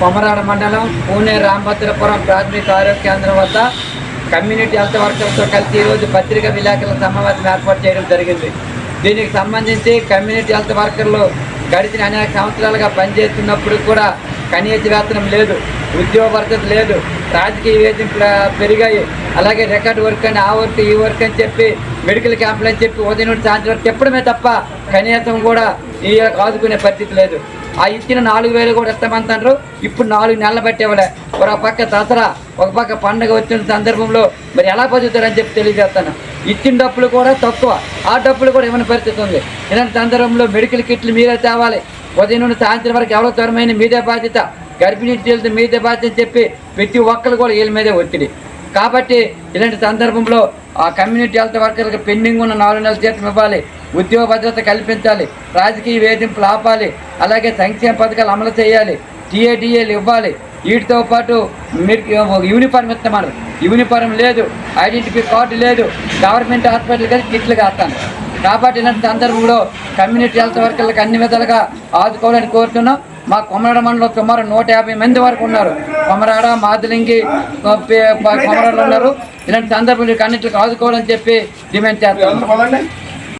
కొమరాడ మండలం పూణే రామభద్రపురం ప్రాథమిక ఆరోగ్య కేంద్రం వద్ద కమ్యూనిటీ హెల్త్ వర్కర్స్తో కలిసి ఈరోజు పత్రికా విలేకరుల సమావేశం ఏర్పాటు చేయడం జరిగింది. దీనికి సంబంధించి కమ్యూనిటీ హెల్త్ వర్కర్లు గడిచిన అనేక సంవత్సరాలుగా పనిచేస్తున్నప్పుడు కూడా కనీస వేతనం లేదు ఉద్యోగ భద్రత లేదు రాజకీయ వేధింపులు పెరిగాయి. అలాగే రికార్డ్ వర్క్ అని ఆ వర్క్ ఈ వర్క్ అని చెప్పి మెడికల్ క్యాంపులు అని చెప్పి ఉదయం నుండి సాయంత్రం వరకు చెప్పడమే తప్ప కనీసం కూడా ఈ ఆదుకునే పరిస్థితి లేదు. ఆ ఇచ్చిన నాలుగు వేలు కూడా ఇస్తామంటారు ఇప్పుడు నాలుగు నెలలు పట్టేవాళ్ళే ఒక పక్క దసరా ఒక పక్క పండగ వచ్చిన సందర్భంలో మరి ఎలా బతుకుతారని చెప్పి తెలియజేస్తాను. ఇచ్చిన డబ్బులు కూడా తక్కువ. ఆ డబ్బులు కూడా ఇవ్వని పరిస్థితి ఉంది? ఇలాంటి సందర్భంలో మెడికల్ కిట్లు మీరే తేవాలి. ఉదయం నుండి సాయంత్రం వరకు ఎవరో తరమైన మీదే బాధ్యత గర్భిణీ స్త్రీలతో మీదే బాధ్యత చెప్పి ప్రతి ఒక్కరు కూడా వీళ్ళ మీదే ఒత్తిడి. కాబట్టి ఇలాంటి సందర్భంలో ఆ కమ్యూనిటీ హెల్త్ వర్కర్లకు పెండింగ్ ఉన్న నాలుగు నెలల జీతం ఇవ్వాలి ఉద్యోగ భద్రత కల్పించాలి రాజకీయ వేధింపులు ఆపాలి అలాగే సంక్షేమ పథకాలు అమలు చేయాలి టీఏడిఏలు ఇవ్వాలి. వీటితో పాటు మీరు యూనిఫామ్ ఇస్తామన్నారు యూనిఫామ్ లేదు ఐడెంటిఫై కార్డు లేదు గవర్నమెంట్ హాస్పిటల్ కానీ కిట్లు కాస్తాను. కాబట్టి ఇలాంటి సందర్భంలో కమ్యూనిటీ హెల్త్ వర్కర్లకు అన్ని విధాలుగా ఆదుకోవాలని కోరుతున్నాం. మా కొమరాడ మండలం సుమారు నూట యాభై మంది వరకు ఉన్నారు. కొమరాడ మాదిలింగి కొమరాడలు ఉన్నారు. ఇలాంటి సందర్భంలో అన్నింటికి ఆదుకోవాలని చెప్పి డిమాండ్ చేస్తాం